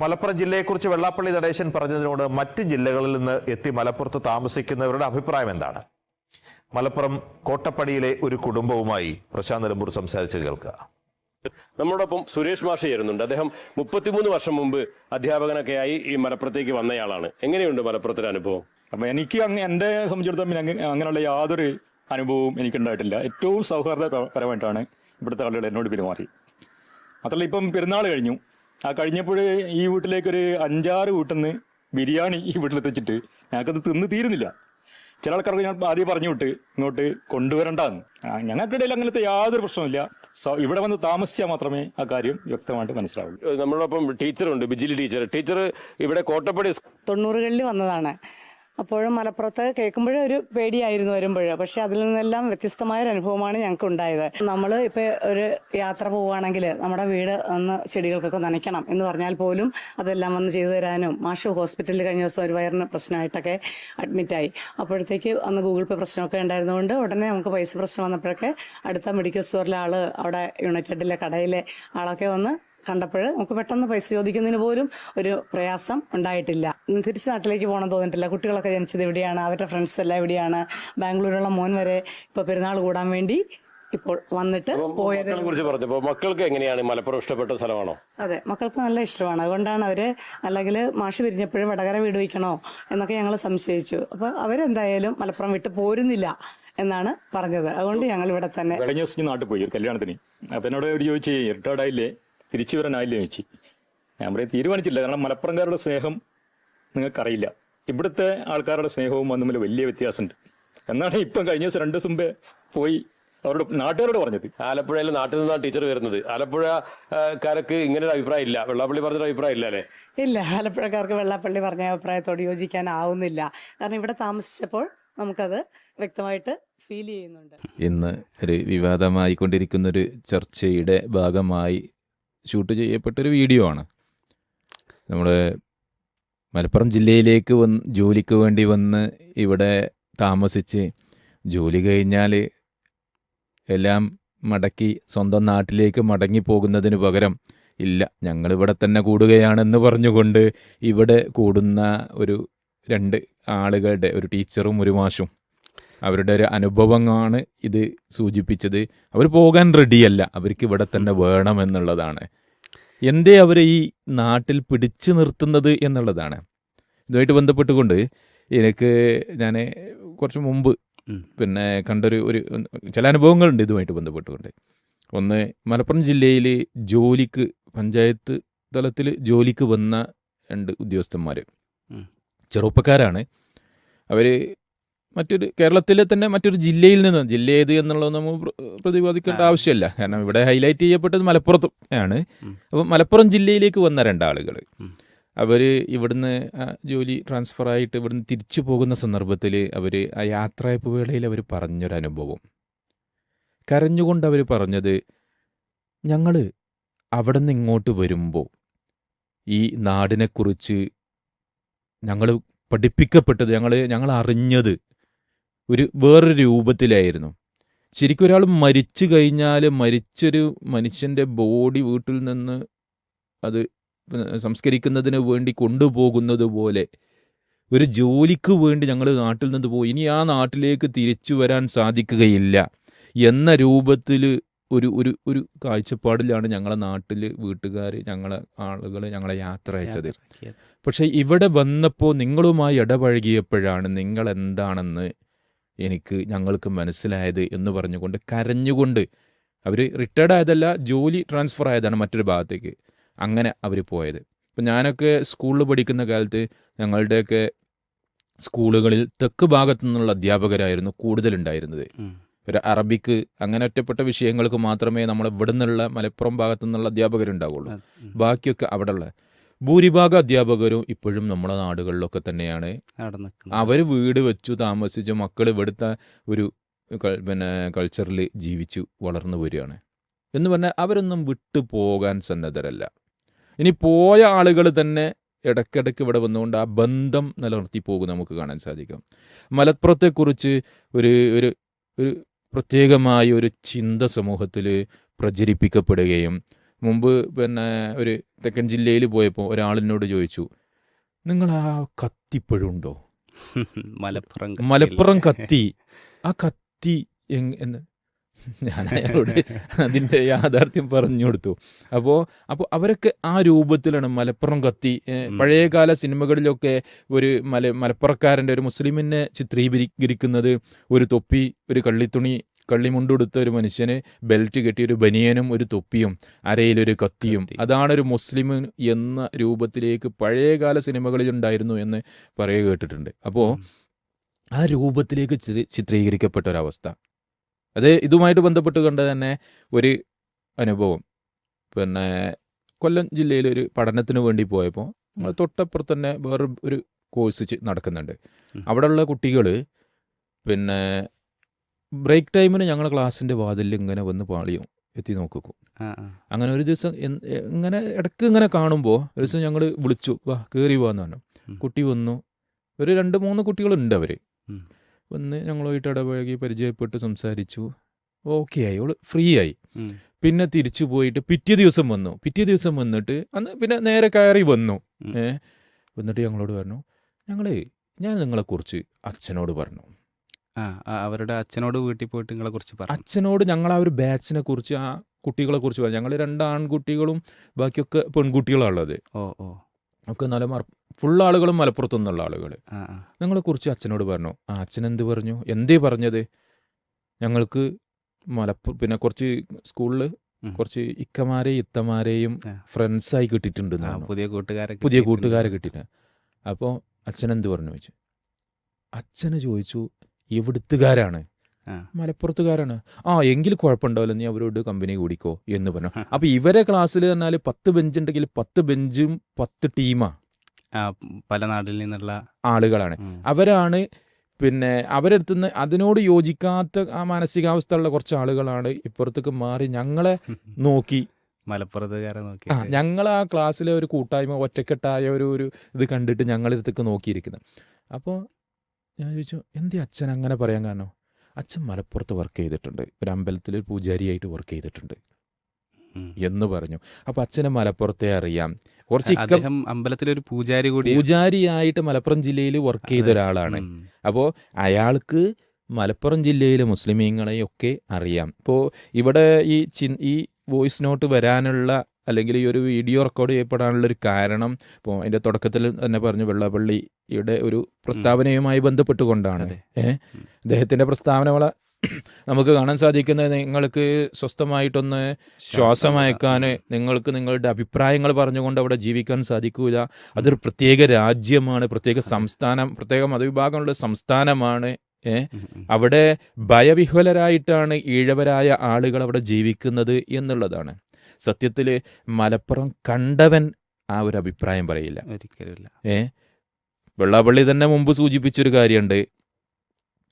മലപ്പുറം ജില്ലയെക്കുറിച്ച് വെള്ളാപ്പള്ളി നടേശൻ പറഞ്ഞതിനോട് മറ്റ് ജില്ലകളിൽ നിന്ന് എത്തി മലപ്പുറത്ത് താമസിക്കുന്നവരുടെ അഭിപ്രായം എന്താണ്? മലപ്പുറം കോട്ടപ്പടിയിലെ ഒരു കുടുംബവുമായി പ്രശാന്ത് നിലമ്പൂർ സംസാരിച്ച് കേൾക്കുക. നമ്മളോടൊപ്പം സുരേഷ് മാഷ് ചേരുന്നുണ്ട്. അദ്ദേഹം മുപ്പത്തിമൂന്ന് വർഷം മുമ്പ് അധ്യാപകനൊക്കെ ആയി ഈ മലപ്പുറത്തേക്ക് വന്നയാളാണ്. എങ്ങനെയുണ്ട് മലപ്പുറത്തിന്റെ അനുഭവം? അപ്പൊ എനിക്ക് അങ്ങ് എന്റെ സംബന്ധിച്ചിടത്തോളം അങ്ങനെയുള്ള യാതൊരു അനുഭവവും എനിക്കുണ്ടായിട്ടില്ല. ഏറ്റവും സൗഹാർദ്ദപരമായിട്ടാണ് ഇവിടുത്തെ ആളുകൾ എന്നോട് പെരുമാറി മാത്രമല്ല ഇപ്പം പെരുന്നാൾ കഴിഞ്ഞു. ആ കഴിഞ്ഞപ്പോൾ ഈ വീട്ടിലേക്ക് ഒരു അഞ്ചാറ് വീട്ടിൽ നിന്ന് ബിരിയാണി ഈ വീട്ടിലെത്തിച്ചിട്ട് ഞങ്ങൾക്കത് തിന്ന് തീരുന്നില്ല. ചില ആൾക്കാർക്ക് ഞാൻ ആദ്യം പറഞ്ഞു വിട്ട് ഇങ്ങോട്ട് കൊണ്ടുവരണ്ടെന്ന്. ആ, ഞങ്ങൾക്കിടയിൽ അങ്ങനത്തെ യാതൊരു പ്രശ്നമില്ല ഇവിടെ വന്ന് താമസിച്ചാൽ മാത്രമേ ആ കാര്യം വ്യക്തമായിട്ട് മനസ്സിലാവുള്ളൂ. നമ്മളോടൊപ്പം ടീച്ചറുണ്ട് ബിജിലി ടീച്ചർ ടീച്ചർ ഇവിടെ കോട്ടപ്പടി തൊണ്ണൂറുകളിൽ വന്നതാണ്. അപ്പോഴും മലപ്പുറത്ത് കേൾക്കുമ്പോഴേ ഒരു പേടിയായിരുന്നു വരുമ്പോൾ പക്ഷെ അതിൽ നിന്നെല്ലാം വ്യത്യസ്തമായ ഒരു അനുഭവമാണ് ഞങ്ങൾക്ക് ഉണ്ടായത് നമ്മൾ ഇപ്പൊ ഒരു യാത്ര പോവുകയാണെങ്കിൽ നമ്മുടെ വീട് ഒന്ന് ചെടികൾക്കൊക്കെ നനയ്ക്കണം എന്ന് പറഞ്ഞാൽ പോലും അതെല്ലാം വന്ന് ചെയ്തു തരാനും മാഷ് ഹോസ്പിറ്റലിൽ കഴിഞ്ഞ ദിവസം ഒരു വയറിന് പ്രശ്നമായിട്ടൊക്കെ അഡ്മിറ്റായി അപ്പോഴത്തേക്ക് അന്ന് ഗൂഗിൾ പേ പ്രശ്നമൊക്കെ ഉണ്ടായിരുന്നതുകൊണ്ട് ഉടനെ നമുക്ക് പൈസ പ്രശ്നം വന്നപ്പോഴൊക്കെ അടുത്ത മെഡിക്കൽ സ്റ്റോറിലെ ആൾ അവിടെ യുണൈറ്റഡിലെ കടയിലെ ആളൊക്കെ വന്ന് കണ്ടപ്പോൾ നമുക്ക് പെട്ടെന്ന് പൈസ ചോദിക്കുന്നതിന് പോലും ഒരു പ്രയാസം ഉണ്ടായിട്ടില്ല. തിരിച്ച് നാട്ടിലേക്ക് പോകണം തോന്നിട്ടില്ല കുട്ടികളൊക്കെ ജനിച്ചത് എവിടെയാണ് അവരുടെ ഫ്രണ്ട്സ് എല്ലാം എവിടെയാണ് ബാംഗ്ലൂരുള്ള മോൻ വരെ ഇപ്പൊ പെരുന്നാൾ കൂടാൻ വേണ്ടി ഇപ്പോൾ വന്നിട്ട് പോയത് മക്കളെ കുറിച്ച് പറഞ്ഞപ്പോ മക്കൾക്ക് എങ്ങനെയാണ് മലപ്പുറം ഇഷ്ടപ്പെട്ട സ്ഥലമാണോ? അതെ മക്കൾക്ക് നല്ല ഇഷ്ടമാണ്. അതുകൊണ്ടാണ് അവർ അല്ലെങ്കിൽ മാഷ് പിരിഞ്ഞപ്പോഴും വടകര വീട് വയ്ക്കണോ എന്നൊക്കെ ഞങ്ങൾ സംശയിച്ചു. അപ്പൊ അവരെന്തായാലും മലപ്പുറം വിട്ട് പോരുന്നില്ല എന്നാണ് പറഞ്ഞത്. അതുകൊണ്ട് ഞങ്ങൾ ഇവിടെ തന്നെ കഴിഞ്ഞ ദിവസം നാട്ടിൽ പോയി ഒരു കല്യാണത്തിന്. അപ്പൊ എന്നോട് ഒരു ചോദിച്ചു റിട്ടയർഡ് ആയില്ലേ തിരിച്ചു വരാനായില്ലേ ചോദിച്ചു ഞാൻ പറയും തീരുമാനിച്ചില്ല കാരണം മലപ്പുറംകാരുടെ സ്നേഹം നിങ്ങൾക്കറിയില്ല. ഇവിടുത്തെ ആൾക്കാരുടെ സ്നേഹവും തമ്മിൽ വലിയ വ്യത്യാസമുണ്ട്. എന്നാണ് ഇപ്പം കഴിഞ്ഞ ദിവസം രണ്ട് ദിവസം മുമ്പേ പോയി അവരോട് നാട്ടുകാരോട് പറഞ്ഞത്. ആലപ്പുഴയിൽ നാട്ടിൽ നിന്നാണ് ടീച്ചർ വരുന്നത്. ആലപ്പുഴക്കാർക്ക് ഇങ്ങനെ ഒരു അഭിപ്രായം ഇല്ല. വെള്ളാപ്പള്ളി പറഞ്ഞൊരു അഭിപ്രായം ഇല്ല അല്ലേ? ഇല്ല ആലപ്പുഴക്കാർക്ക് വെള്ളാപ്പള്ളി പറഞ്ഞ അഭിപ്രായത്തോട് യോജിക്കാനാവുന്നില്ല. കാരണം ഇവിടെ താമസിച്ചപ്പോൾ നമുക്കത് വ്യക്തമായിട്ട് ഫീൽ ചെയ്യുന്നുണ്ട്. ഇന്ന് ഒരു വിവാദമായിക്കൊണ്ടിരിക്കുന്നൊരു ചർച്ചയുടെ ഭാഗമായി ഷൂട്ട് ചെയ്യപ്പെട്ടൊരു വീഡിയോ ആണ്. നമ്മൾ മലപ്പുറം ജില്ലയിലേക്ക് വന്ന് ജോലിക്ക് വേണ്ടി വന്ന് ഇവിടെ താമസിച്ച് ജോലി കഴിഞ്ഞാൽ എല്ലാം മടക്കി സ്വന്തം നാട്ടിലേക്ക് മടങ്ങി പോകുന്നതിന് പകരം ഇല്ല ഞങ്ങളിവിടെ തന്നെ കൂടുകയാണെന്ന് പറഞ്ഞുകൊണ്ട് ഇവിടെ കൂടുന്ന ഒരു രണ്ട് ആളുകളുടെ ഒരു ടീച്ചറും ഒരു മാഷും അവരുടെ ഒരു അനുഭവമാണ് ഇത് സൂചിപ്പിച്ചത്. അവർ പോകാൻ റെഡിയല്ല അവർക്ക് ഇവിടെ തന്നെ വേണം എന്നുള്ളതാണ്. എന്തേ അവരെ ഈ നാട്ടിൽ പിടിച്ചു നിർത്തുന്നത് എന്നുള്ളതാണ്. ഇതുമായിട്ട് ബന്ധപ്പെട്ടുകൊണ്ട് എനിക്ക് ഞാൻ കുറച്ച് മുമ്പ് പിന്നെ കണ്ടൊരു ഒരു ചില അനുഭവങ്ങളുണ്ട് ഇതുമായിട്ട് ബന്ധപ്പെട്ടുകൊണ്ട്. ഒന്ന് മലപ്പുറം ജില്ലയിൽ ജോലിക്ക് പഞ്ചായത്ത് തലത്തിൽ ജോലിക്ക് വന്ന രണ്ട് ഉദ്യോഗസ്ഥന്മാർ ചെറുപ്പക്കാരാണ്. അവർ മറ്റൊരു കേരളത്തിലെ തന്നെ മറ്റൊരു ജില്ലയിൽ നിന്ന് ജില്ല ഏത് എന്നുള്ളത് നമ്മൾ പ്ര- പ്രതിപാദിക്കേണ്ട ആവശ്യമില്ല. കാരണം ഇവിടെ ഹൈലൈറ്റ് ചെയ്യപ്പെട്ടത് മലപ്പുറത്ത് ആണ്. അപ്പം മലപ്പുറം ജില്ലയിലേക്ക് വന്ന രണ്ടാളുകൾ. അവർ ഇവിടുന്ന് ജോലി ട്രാൻസ്ഫർ ആയിട്ട് ഇവിടുന്ന് തിരിച്ചു പോകുന്ന സന്ദർഭത്തിൽ അവർ ആ യാത്രയപ്പ് വേളയിൽ അവർ പറഞ്ഞൊരനുഭവം. കരഞ്ഞുകൊണ്ട് അവർ പറഞ്ഞത് ഞങ്ങൾ അവിടെ നിന്ന് ഇങ്ങോട്ട് വരുമ്പോൾ ഈ നാടിനെക്കുറിച്ച് ഞങ്ങൾ പഠിപ്പിക്കപ്പെട്ടത് ഞങ്ങൾ ഞങ്ങൾ അറിഞ്ഞത് ഒരു വേറൊരു രൂപത്തിലായിരുന്നു. ശരിക്കും ഒരാൾ മരിച്ചു കഴിഞ്ഞാൽ മരിച്ചൊരു മനുഷ്യന്റെ ബോഡി വീട്ടിൽ നിന്ന് അത് സംസ്കരിക്കുന്നതിന് വേണ്ടി കൊണ്ടുപോകുന്നത് പോലെ ഒരു ജോലിക്ക് വേണ്ടി ഞങ്ങൾ നാട്ടിൽ നിന്ന് പോയി. ഇനി ആ നാട്ടിലേക്ക് തിരിച്ചു വരാൻ സാധിക്കുകയില്ല എന്ന രൂപത്തിൽ ഒരു ഒരു ഒരു കാഴ്ചപ്പാടിലാണ് ഞങ്ങളെ നാട്ടിൽ വീട്ടുകാർ ഞങ്ങളെ ആളുകൾ ഞങ്ങളെ യാത്ര അയച്ചത്. പക്ഷേ ഇവിടെ വന്നപ്പോൾ നിങ്ങളുമായി ഇടപഴകിയപ്പോഴാണ് നിങ്ങൾ എന്താണെന്ന് എനിക്ക് ഞങ്ങൾക്ക് മനസ്സിലായത് എന്ന് പറഞ്ഞുകൊണ്ട് കരഞ്ഞുകൊണ്ട് അവർ റിട്ടയർഡ് ആയതല്ല ജോലി ട്രാൻസ്ഫർ ആയതാണ് മറ്റൊരു ഭാഗത്തേക്ക്. അങ്ങനെ അവർ പോയത്. ഇപ്പം ഞാനൊക്കെ സ്കൂളിൽ പഠിക്കുന്ന കാലത്ത് ഞങ്ങളുടെയൊക്കെ സ്കൂളുകളിൽ തെക്ക് ഭാഗത്തു നിന്നുള്ള അധ്യാപകരായിരുന്നു കൂടുതലുണ്ടായിരുന്നത്. ഒരു അറബിക്ക് അങ്ങനെ ഒറ്റപ്പെട്ട വിഷയങ്ങൾക്ക് മാത്രമേ നമ്മൾ ഇവിടെ നിന്നുള്ള മലപ്പുറം ഭാഗത്തു നിന്നുള്ള അധ്യാപകരുണ്ടാവുള്ളൂ. ബാക്കിയൊക്കെ അവിടെ ഉള്ള ഭൂരിഭാഗം അധ്യാപകരും ഇപ്പോഴും നമ്മുടെ നാടുകളിലൊക്കെ തന്നെയാണ്. അവർ വീട് വെച്ചു താമസിച്ചു മക്കൾ ഇവിടുത്തെ ഒരു പിന്നെ കൾച്ചറിൽ ജീവിച്ചു വളർന്നു വരികയാണ്. എന്ന് പറഞ്ഞാൽ അവരൊന്നും വിട്ടു പോകാൻ സന്നദ്ധരല്ല. ഇനി പോയ ആളുകൾ തന്നെ ഇടയ്ക്കിടയ്ക്ക് ഇവിടെ വന്നുകൊണ്ട് ആ ബന്ധം നിലനിർത്തി പോകും നമുക്ക് കാണാൻ സാധിക്കും. മലപ്പുറത്തെക്കുറിച്ച് ഒരു ഒരു ഒരു പ്രത്യേകമായ ഒരു ചിന്ത സമൂഹത്തിൽ പ്രചരിപ്പിക്കപ്പെടുകയും മുമ്പ് പിന്നെ ഒരു തെക്കൻ ജില്ലയിൽ പോയപ്പോൾ ഒരാളിനോട് ചോദിച്ചു നിങ്ങൾ ആ കത്തിപ്പോഴും ഉണ്ടോ മലപ്പുറം മലപ്പുറം കത്തി. ആ കത്തി എന്ന് ഞാൻ അയാളോട് അതിന്റെ യാഥാർത്ഥ്യം പറഞ്ഞു കൊടുത്തു. അപ്പോൾ അപ്പോൾ അവരൊക്കെ ആ രൂപത്തിലാണ് മലപ്പുറം കത്തി. പഴയകാല സിനിമകളിലൊക്കെ ഒരു മല മലപ്പുറക്കാരന്റെ ഒരു മുസ്ലിമിനെ ചിത്രീകരിക്കുന്നത് ഒരു തൊപ്പി ഒരു കള്ളിത്തുണി കള്ളിമുണ്ടുടുത്ത ഒരു മനുഷ്യന് ബെൽറ്റ് കെട്ടി ഒരു ബനിയനും ഒരു തൊപ്പിയും അരയിലൊരു കത്തിയും. അതാണ് ഒരു മുസ്ലിം എന്ന രൂപത്തിലേക്ക് പഴയകാല സിനിമകളിൽ ഉണ്ടായിരുന്നു എന്ന് പറയുക കേട്ടിട്ടുണ്ട്. അപ്പോൾ ആ രൂപത്തിലേക്ക് ചിത്രീ- ചിത്രീകരിക്കപ്പെട്ട ഒരവസ്ഥ അത് ഇതുമായിട്ട് ബന്ധപ്പെട്ട് കണ്ട തന്നെ ഒരു അനുഭവം. പിന്നെ കൊല്ലം ജില്ലയിൽ ഒരു പഠനത്തിന് വേണ്ടി പോയപ്പോൾ നമ്മൾ തൊട്ടപ്പുറത്ത് തന്നെ വേറെ ഒരു കോഴ്സ് നടക്കുന്നുണ്ട്. അവിടെയുള്ള കുട്ടികൾ പിന്നെ ബ്രേക്ക് ടൈമിന് ഞങ്ങളുടെ ക്ലാസ്സിന്റെ വാതിലിൽ ഇങ്ങനെ വന്ന് പാളിയും എത്തി നോക്കും. അങ്ങനെ ഒരു ദിവസം ഇങ്ങനെ ഇടയ്ക്ക് ഇങ്ങനെ കാണുമ്പോൾ ഒരു ദിവസം ഞങ്ങൾ വിളിച്ചു വാ കയറി പോവാന്ന് പറഞ്ഞു. കുട്ടി വന്നു. ഒരു രണ്ട് മൂന്ന് കുട്ടികളുണ്ട് അവർ. വന്ന് ഞങ്ങളുമായിട്ട് ഇടപഴകി പരിചയപ്പെട്ട് സംസാരിച്ചു. ഓക്കെ ആയി അവൾ ഫ്രീ ആയി. പിന്നെ തിരിച്ചു പോയിട്ട് പിറ്റേ ദിവസം വന്നു. പിറ്റേ ദിവസം വന്നിട്ട് അന്ന് പിന്നെ നേരെ കയറി വന്നു. ഏഹ് വന്നിട്ട് ഞങ്ങളോട് പറഞ്ഞു ഞങ്ങളെ ഞാൻ നിങ്ങളെക്കുറിച്ച് അച്ഛനോട് പറഞ്ഞു. ആ ആ, അവരുടെ അച്ഛനോട് വീട്ടിൽ പോയിട്ട് നിങ്ങളെ കുറിച്ച് പറഞ്ഞു അച്ഛനോട് ഞങ്ങൾ ആ ഒരു ബാച്ചിനെ കുറിച്ച് ആ കുട്ടികളെ കുറിച്ച് പറഞ്ഞു ഞങ്ങൾ രണ്ട് ആൺകുട്ടികളും ബാക്കിയൊക്കെ പെൺകുട്ടികളാണുള്ളത്. ഓ ഓ. ഒക്കെ നല്ല ഫുൾ ആളുകളും മലപ്പുറത്തു നിന്നുള്ള ആളുകൾ ആ. ആ ഞങ്ങളെക്കുറിച്ച് അച്ഛനോട് പറഞ്ഞു. ആ അച്ഛൻ എന്ത് പറഞ്ഞു? എന്തേ പറഞ്ഞത്? ഞങ്ങൾക്ക് മലപ്പുറം പിന്നെ കുറച്ച് സ്കൂളിൽ ഉം. കുറച്ച് ഇക്കമാരെയും ഇത്തമാരെയും ആ. ഫ്രണ്ട്സായി കിട്ടിയിട്ടുണ്ട് ആ, പുതിയ കൂട്ടുകാരെ പുതിയ കിട്ടിയിട്ടുണ്ട്. കൂട്ടുകാരെ കിട്ടിയിട്ട് അപ്പോൾ അച്ഛൻ എന്ത് പറഞ്ഞു ചോദിച്ചു? അച്ഛന് ചോദിച്ചു എവിടുത്തുകാരാണ്. മലപ്പുറത്തുകാരാണ്. ആ എങ്കിൽ കുഴപ്പമുണ്ടാവില്ല. നീ അവരോട് കമ്പനി കൂടിക്കോ എന്ന് പറഞ്ഞു. അപ്പൊ ഇവരെ ക്ലാസ്സിൽ പറഞ്ഞാൽ പത്ത് ബെഞ്ച് ഉണ്ടെങ്കിൽ പത്ത് ബെഞ്ചും പത്ത് ടീമാ പല നാട്ടിൽ നിന്നുള്ള ആളുകളാണ്. അവരാണ് പിന്നെ അവരെടുത്തുനിന്ന് അതിനോട് യോജിക്കാത്ത ആ മാനസികാവസ്ഥ ഉള്ള കുറച്ച് ആളുകളാണ് ഇപ്പുറത്തേക്ക് മാറി ഞങ്ങളെ നോക്കി. മലപ്പുറത്തുകാരെ നോക്കി. ഞങ്ങൾ ആ ക്ലാസ്സിലെ ഒരു കൂട്ടായ്മ ഒറ്റക്കെട്ടായ ഒരു ഒരു ഇത് കണ്ടിട്ട് ഞങ്ങളെടുത്തേക്ക് നോക്കിയിരിക്കുന്നത് അപ്പോൾ ഞാൻ ചോദിച്ചു എന്തേ അച്ഛൻ അങ്ങനെ പറയാൻ കാരണം? അച്ഛൻ മലപ്പുറത്ത് വർക്ക് ചെയ്തിട്ടുണ്ട്. ഒരു അമ്പലത്തിൽ ഒരു പൂജാരിയായിട്ട് വർക്ക് ചെയ്തിട്ടുണ്ട്. എന്ന് പറഞ്ഞു. അപ്പൊ അച്ഛനെ മലപ്പുറത്തെ അറിയാം. കുറച്ച് അദ്ദേഹം അമ്പലത്തിലൊരു പൂജാരി കൂടി പൂജാരിയായിട്ട് മലപ്പുറം ജില്ലയിൽ വർക്ക് ചെയ്ത ഒരാളാണ്. അപ്പോൾ അയാൾക്ക് മലപ്പുറം ജില്ലയിലെ മുസ്ലിമീങ്ങളെയൊക്കെ അറിയാം. ഇപ്പോൾ ഇവിടെ ഈ ചി ഈ വോയിസ് നോട്ട് വരാനുള്ള അല്ലെങ്കിൽ ഈ ഒരു വീഡിയോ റെക്കോർഡ് ചെയ്യപ്പെടാനുള്ള ഒരു കാരണം ഇപ്പോൾ അതിന്റെ തുടക്കത്തിൽ തന്നെ പറഞ്ഞു വെള്ളാപ്പള്ളിയുടെ ഒരു പ്രസ്താവനയുമായി ബന്ധപ്പെട്ടുകൊണ്ടാണ്. ഏഹ്. അദ്ദേഹത്തിന്റെ പ്രസ്താവനകളെ നമുക്ക് കാണാൻ സാധിക്കുന്നത് നിങ്ങൾക്ക് സ്വസ്ഥമായിട്ടൊന്ന് ശ്വാസം അയക്കാൻ നിങ്ങൾക്ക് നിങ്ങളുടെ അഭിപ്രായങ്ങൾ പറഞ്ഞുകൊണ്ട് അവിടെ ജീവിക്കാൻ സാധിക്കൂല. അതൊരു പ്രത്യേക രാജ്യമാണ് പ്രത്യേക സംസ്ഥാനം പ്രത്യേക മതവിഭാഗമുള്ള സംസ്ഥാനമാണ്. അവിടെ ഭയവിഹ്വലരായിട്ടാണ് ഈഴവരായ ആളുകൾ അവിടെ ജീവിക്കുന്നത് എന്നുള്ളതാണ്. സത്യത്തിൽ മലപ്പുറം കണ്ടവൻ ആ ഒരു അഭിപ്രായം പറയില്ല. ഒരിക്കലുമില്ല. ഏ? വെള്ളാപ്പള്ളി തന്നെ മുമ്പ് സൂചിപ്പിച്ചൊരു കാര്യമുണ്ട്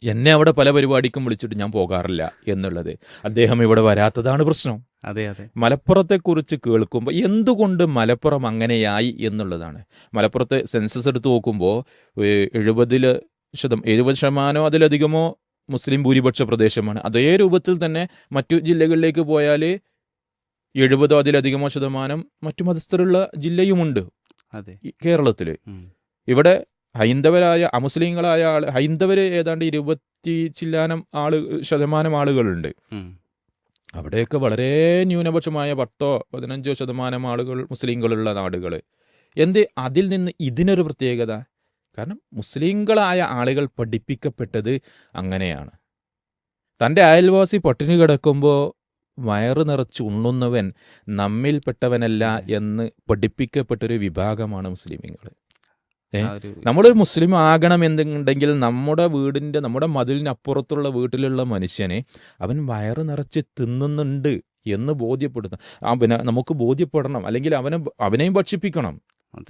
എന്നെ അവിടെ പല പരിപാടിക്കും വിളിച്ചിട്ട് ഞാൻ പോകാറില്ല എന്നുള്ളത്. അദ്ദേഹം ഇവിടെ വരാത്തതാണ് പ്രശ്നം. അതെ അതെ. മലപ്പുറത്തെ കുറിച്ച് കേൾക്കുമ്പോൾ എന്തുകൊണ്ട് മലപ്പുറം അങ്ങനെയായി എന്നുള്ളതാണ്. മലപ്പുറത്തെ സെൻസസ് എടുത്ത് നോക്കുമ്പോൾ എഴുപതിൽ ശതം എഴുപത് ശതമാനമോ അതിലധികമോ മുസ്ലിം ഭൂരിപക്ഷ പ്രദേശമാണ്. അതേ രൂപത്തിൽ തന്നെ മറ്റു ജില്ലകളിലേക്ക് പോയാൽ എഴുപതോ അതിലധികമോ ശതമാനം മറ്റു മതസ്ഥരുള്ള ജില്ലയുമുണ്ട്. അതെ. കേരളത്തിൽ ഇവിടെ ഹൈന്ദവരായ അമുസ്ലിങ്ങളായ ആൾ ഹൈന്ദവർ ഏതാണ്ട് ഇരുപത്തി ചില്ലാനം ആൾ ശതമാനം ആളുകളുണ്ട്. അവിടെയൊക്കെ വളരെ ന്യൂനപക്ഷമായ പത്തോ പതിനഞ്ചോ ശതമാനം ആളുകൾ മുസ്ലിങ്ങളുള്ള നാടുകൾ എന്ത് അതിൽ നിന്ന് ഇതിനൊരു പ്രത്യേകത? കാരണം മുസ്ലിങ്ങളായ ആളുകൾ പഠിപ്പിക്കപ്പെട്ടത് അങ്ങനെയാണ്. തന്റെ അയൽവാസി പട്ടിണി കിടക്കുമ്പോൾ വയറ് നിറച്ച് ഉണ്ണുന്നവൻ നമ്മിൽപ്പെട്ടവനല്ല എന്ന് പഠിപ്പിക്കപ്പെട്ടൊരു വിഭാഗമാണ്? ഒരു നമ്മളൊരു മുസ്ലിം ആകണം എന്നുണ്ടെങ്കിൽ നമ്മുടെ വീടിന്റെ നമ്മുടെ മതിലിനപ്പുറത്തുള്ള വീട്ടിലുള്ള മനുഷ്യനെ അവൻ വയറ് നിറച്ച് തിന്നുന്നുണ്ട് എന്ന് ബോധ്യപ്പെടുത്തണം. ആ പിന്നെ നമുക്ക് ബോധ്യപ്പെടണം. അല്ലെങ്കിൽ അവനെ അവനെയും ഭക്ഷിപ്പിക്കണം.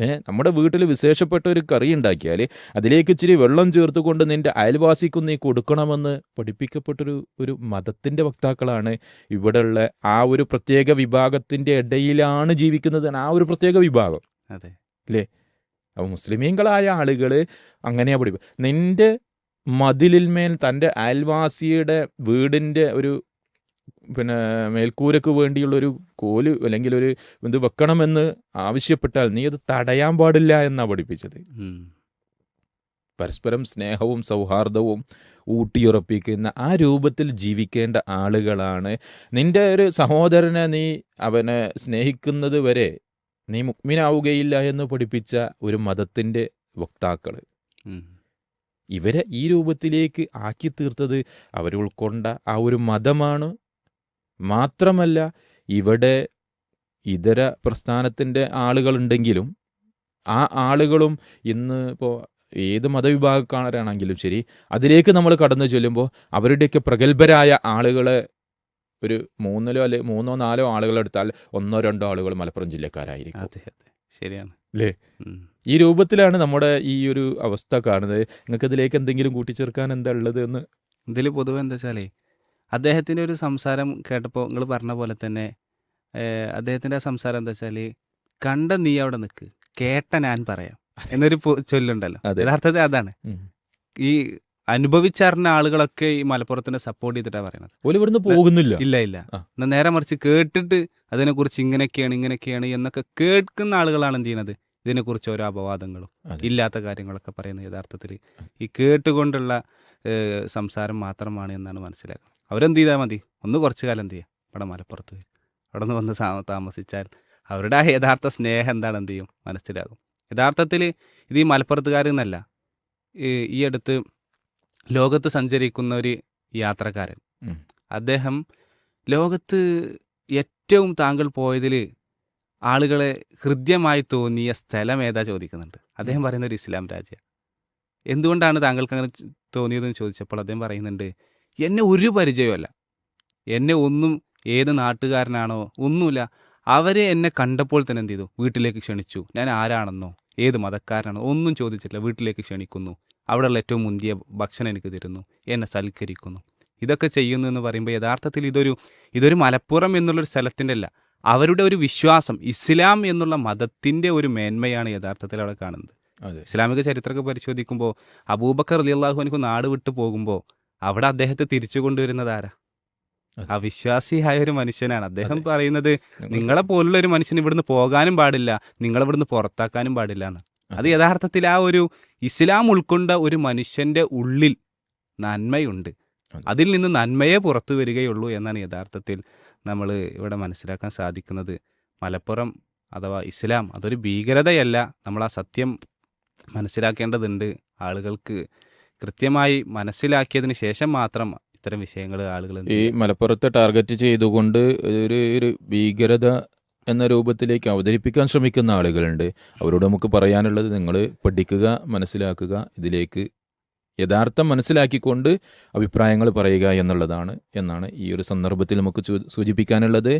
ഏ നമ്മുടെ വീട്ടിൽ വിശേഷപ്പെട്ട ഒരു കറി ഉണ്ടാക്കിയാൽ അതിലേക്ക് ഇച്ചിരി വെള്ളം ചേർത്തുകൊണ്ട് നിന്റെ അയൽവാസിക്കും നീ കൊടുക്കണമെന്ന് പഠിപ്പിക്കപ്പെട്ടൊരു ഒരു മതത്തിന്റെ വക്താക്കളാണ്. ഇവിടെയുള്ള ആ ഒരു പ്രത്യേക വിഭാഗത്തിന്റെ ഇടയിലാണ് ജീവിക്കുന്നത് ആ ഒരു പ്രത്യേക വിഭാഗം. അതെ. അല്ലേ അപ്പോൾ മുസ്ലിമീങ്ങളായ ആളുകൾ അങ്ങനെയാണ് പഠിപ്പ് നിന്റെ മതിലിന്മേൽ തന്റെ അയൽവാസിയുടെ വീടിന്റെ ഒരു പിന്നെ മേൽക്കൂരക്ക് വേണ്ടിയുള്ളൊരു കോൽ അല്ലെങ്കിൽ ഒരു ഇത് വെക്കണമെന്ന് ആവശ്യപ്പെട്ടാൽ നീ അത് തടയാൻ പാടില്ല എന്നാണ് പഠിപ്പിച്ചത്. പരസ്പരം സ്നേഹവും സൗഹാർദ്ദവും ഊട്ടിയുറപ്പിക്കുന്ന ആ രൂപത്തിൽ ജീവിക്കേണ്ട ആളുകളാണ്. നിന്റെ ഒരു സഹോദരനെ നീ അവനെ സ്നേഹിക്കുന്നത് വരെ നീ മുക്മിനാവുകയില്ല എന്ന് പഠിപ്പിച്ച ഒരു മതത്തിന്റെ വക്താക്കൾ ഇവരെ ഈ രൂപത്തിലേക്ക് ആക്കി തീർത്തത് അവരുൾക്കൊണ്ട ആ ഒരു മതമാണ് മാത്രമല്ല ഇവിടെ ഇതര പ്രസ്ഥാനത്തിന്റെ ആളുകളുണ്ടെങ്കിലും ആ ആളുകളും ഇന്ന് ഇപ്പോൾ ഏത് മതവിഭാഗക്കാരാണെങ്കിലും ശരി അതിലേക്ക് നമ്മൾ കടന്നു ചെല്ലുമ്പോൾ അവരുടെയൊക്കെ പ്രഗത്ഭരായ ആളുകളെ ഒരു മൂന്നിലോ അല്ലെ മൂന്നോ നാലോ ആളുകളെടുത്താൽ ഒന്നോ രണ്ടോ ആളുകൾ മലപ്പുറം ജില്ലക്കാരായിരിക്കും. അതെ അതെ. ശരിയാണ്. അല്ലേ? ഈ രൂപത്തിലാണ് നമ്മുടെ ഈ ഒരു അവസ്ഥ കാണുന്നത്. നിങ്ങൾക്ക് ഇതിലേക്ക് എന്തെങ്കിലും കൂട്ടിച്ചേർക്കാൻ എന്താ ഉള്ളത് എന്ന്? ഇതിൽ പൊതുവെ എന്താ വെച്ചാലേ അദ്ദേഹത്തിന്റെ ഒരു സംസാരം കേട്ടപ്പോൾ നിങ്ങൾ പറഞ്ഞ പോലെ തന്നെ അദ്ദേഹത്തിന്റെ സംസാരം എന്താ വെച്ചാൽ കണ്ട നീ അവിടെ നിൽക്ക് കേട്ട ഞാൻ പറയാം എന്നൊരു ചൊല്ലുണ്ടല്ലോ. യഥാർത്ഥത്തിൽ അതാണ്. ഈ അനുഭവിച്ചറിഞ്ഞ ആളുകളൊക്കെ ഈ മലപ്പുറത്തിനെ സപ്പോർട്ട് ചെയ്തിട്ടാണ് പറയുന്നത് ഓൽ ഇവിടുന്ന് പോകുന്നില്ല. ഇല്ല ഇല്ല എന്നാൽ നേരെ മറിച്ച് കേട്ടിട്ട് അതിനെക്കുറിച്ച് ഇങ്ങനെയൊക്കെയാണ് ഇങ്ങനെയൊക്കെയാണ് എന്നൊക്കെ കേൾക്കുന്ന ആളുകളാണ് എന്ത് ചെയ്യുന്നത് ഇതിനെക്കുറിച്ച് ഓരോ അപവാദങ്ങളും ഇല്ലാത്ത കാര്യങ്ങളൊക്കെ പറയുന്നത് യഥാർത്ഥത്തിൽ ഈ കേട്ടുകൊണ്ടുള്ള സംസാരം മാത്രമാണ് എന്നാണ് മനസ്സിലാക്കുന്നത്. അവരെന്ത് ചെയ്താൽ മതി? ഒന്ന് കുറച്ച് കാലം എന്ത് ചെയ്യുക ഇവിടെ മലപ്പുറത്ത് പോയി. അവിടെ നിന്ന് വന്ന് താമസിച്ചാൽ അവരുടെ ആ യഥാർത്ഥ സ്നേഹം എന്താണ്? എന്ത് ചെയ്യും? മനസ്സിലാകും. യഥാർത്ഥത്തിൽ ഇത് ഈ മലപ്പുറത്തുകാരെന്നല്ല ഈ അടുത്ത് ലോകത്ത് സഞ്ചരിക്കുന്ന ഒരു യാത്രക്കാരൻ. അദ്ദേഹം ലോകത്ത് ഏറ്റവും താങ്കൾ പോയതിൽ ആളുകളെ ഹൃദ്യമായി തോന്നിയ സ്ഥലം ഏതാ ചോദിക്കുന്നുണ്ട്. അദ്ദേഹം പറയുന്ന ഒരു ഇസ്ലാം രാജ്യം. എന്തുകൊണ്ടാണ് താങ്കൾക്ക് അങ്ങനെ തോന്നിയതെന്ന് ചോദിച്ചപ്പോൾ അദ്ദേഹം പറയുന്നുണ്ട് എന്നെ ഒരു പരിചയമല്ല. എന്നെ ഒന്നും ഏത് നാട്ടുകാരനാണോ ഒന്നുമില്ല. അവരെ എന്നെ കണ്ടപ്പോൾ തന്നെ എന്ത് ചെയ്തു? വീട്ടിലേക്ക് ക്ഷണിച്ചു. ഞാൻ ആരാണെന്നോ ഏത് മതക്കാരനാണോ ഒന്നും ചോദിച്ചിട്ടില്ല. വീട്ടിലേക്ക് ക്ഷണിക്കുന്നു. അവിടെയുള്ള ഏറ്റവും മുന്തിയ ഭക്ഷണം എനിക്ക് തരുന്നു. എന്നെ സൽക്കരിക്കുന്നു. ഇതൊക്കെ ചെയ്യുന്നു എന്ന് പറയുമ്പോൾ യഥാർത്ഥത്തിൽ ഇതൊരു ഇതൊരു മലപ്പുറം എന്നുള്ളൊരു സ്ഥലത്തിന്റെ അല്ല. അവരുടെ ഒരു വിശ്വാസം ഇസ്ലാം എന്നുള്ള മതത്തിന്റെ ഒരു മേന്മയാണ് യഥാർത്ഥത്തിൽ അവിടെ കാണുന്നത്. ഇസ്ലാമിക ചരിത്രമൊക്കെ പരിശോധിക്കുമ്പോൾ അബൂബക്കർ അലി അള്ളാഹു എനിക്ക് നാട് വിട്ടു പോകുമ്പോൾ അവിടെ അദ്ദേഹത്തെ തിരിച്ചു കൊണ്ടുവരുന്നത് ആരാ? അവിശ്വാസിയായ ഒരു മനുഷ്യനാണ്. അദ്ദേഹം. പറയുന്നത് നിങ്ങളെ പോലുള്ള ഒരു മനുഷ്യൻ ഇവിടുന്ന് പോകാനും പാടില്ല നിങ്ങളെ ഇവിടുന്ന് പുറത്താക്കാനും പാടില്ല എന്ന്. അത് യഥാർത്ഥത്തിൽ ആ ഒരു ഇസ്ലാം ഉൾക്കൊണ്ട ഒരു മനുഷ്യന്റെ ഉള്ളിൽ നന്മയുണ്ട്. അതിൽ നിന്ന് നന്മയെ പുറത്തു വരികയുള്ളൂ എന്നാണ് യഥാർത്ഥത്തിൽ നമ്മൾ ഇവിടെ മനസ്സിലാക്കാൻ സാധിക്കുന്നത്. മലപ്പുറം അഥവാ ഇസ്ലാം അതൊരു ഭീകരതയല്ല. നമ്മൾ ആ സത്യം മനസ്സിലാക്കേണ്ടതുണ്ട് ആളുകൾക്ക്. കൃത്യമായി മനസ്സിലാക്കിയതിന് ശേഷം മാത്രം ഇത്തരം വിഷയങ്ങൾ ആളുകൾ ഈ. മലപ്പുറത്തെ ടാർഗറ്റ് ചെയ്തുകൊണ്ട് ഒരു ഒരു ഭീകരത എന്ന രൂപത്തിലേക്ക് അവതരിപ്പിക്കാൻ ശ്രമിക്കുന്ന ആളുകളുണ്ട് അവരോട് നമുക്ക് പറയാനുള്ളത് നിങ്ങൾ പഠിക്കുക മനസ്സിലാക്കുക ഇതിലേക്ക് യഥാർത്ഥം മനസ്സിലാക്കിക്കൊണ്ട് അഭിപ്രായങ്ങൾ പറയുക എന്നുള്ളതാണ് എന്നാണ് ഈ ഒരു സന്ദർഭത്തിൽ നമുക്ക് സൂചിപ്പിക്കാനുള്ളത്